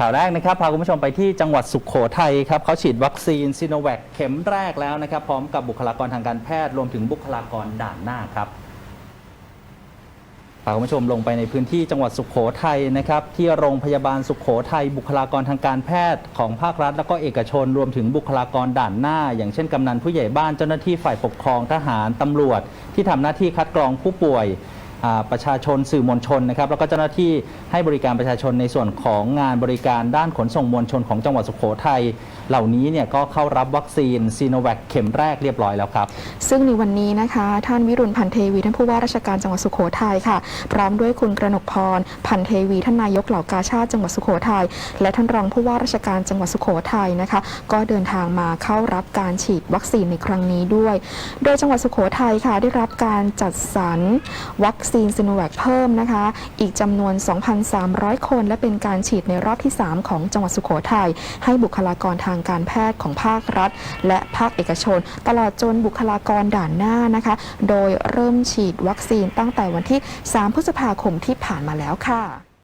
ข่าวแรกนะครับพาคุณผู้ชมไปที่จังหวัดสุขโขทัยครับเขาฉีดวัคซีนซีโนแวคเข็มแรกแล้วนะครับ พร้อมกับบุคลากรทางการแพทย์รวมถึงบุคลากรด่านหน้าครับพาคุณผู้ชมลงไปในพื้นที่จังหวัดสุขโขทัยนะครับ ที่โรงพยาบาลสุขโขทัยบุคลากรทางการแพทย์ของภาครัฐ และก็เอกชนรวมถึงบุคลากรด่านหน้า อย่างเช่นกำนันผู้ใหญ่บ้านเจ้าหน้าที่ฝ่ายปกครองทหารตำรวจ ที่ทำหน้าที่คัดกรองผู้ป่วยประชาชนสื่อมวลชนนะครับแล้วก็เจ้าหน้าที่ให้บริการประชาชนในส่วนของงานบริการด้านขนส่งมวลชนของจังหวัดสุโขทัยเหล่านี้เนี่ยก็เข้ารับวัคซีนซีโนแวคเข็มแรกเรียบร้อยแล้วครับ ซึ่งในวันนี้นะคะ ท่านวิรุณพันเทวีท่านผู้ว่าราชการจังหวัดสุโขทัยค่ะ พร้อมด้วยคุณกระหนกพรพันเทวีท่านนายกเหล่ากาชาติจังหวัดสุโขทัยและท่านรองผู้ว่าราชการจังหวัดสุโขทัยนะคะ ก็เดินทางมาเข้ารับการฉีดวัคซีนในครั้งนี้ด้วย โดยจังหวัดสุโขทัยค่ะได้รับการจัดสรรวัคซีนซิโนแวคเพิ่มนะคะ อีกจำนวน 2,000 1,300 คน และเป็นการฉีดในรอบที่ 3 ของจังหวัดสุโขทัยให้บุคลากรทางการแพทย์ของภาครัฐ และภาคเอกชน ตลอดจนบุคลากรด่านหน้านะคะ โดยเริ่มฉีดวัคซีนตั้งแต่วันที่ 3 พฤษภาคมที่ผ่านมาแล้วค่ะ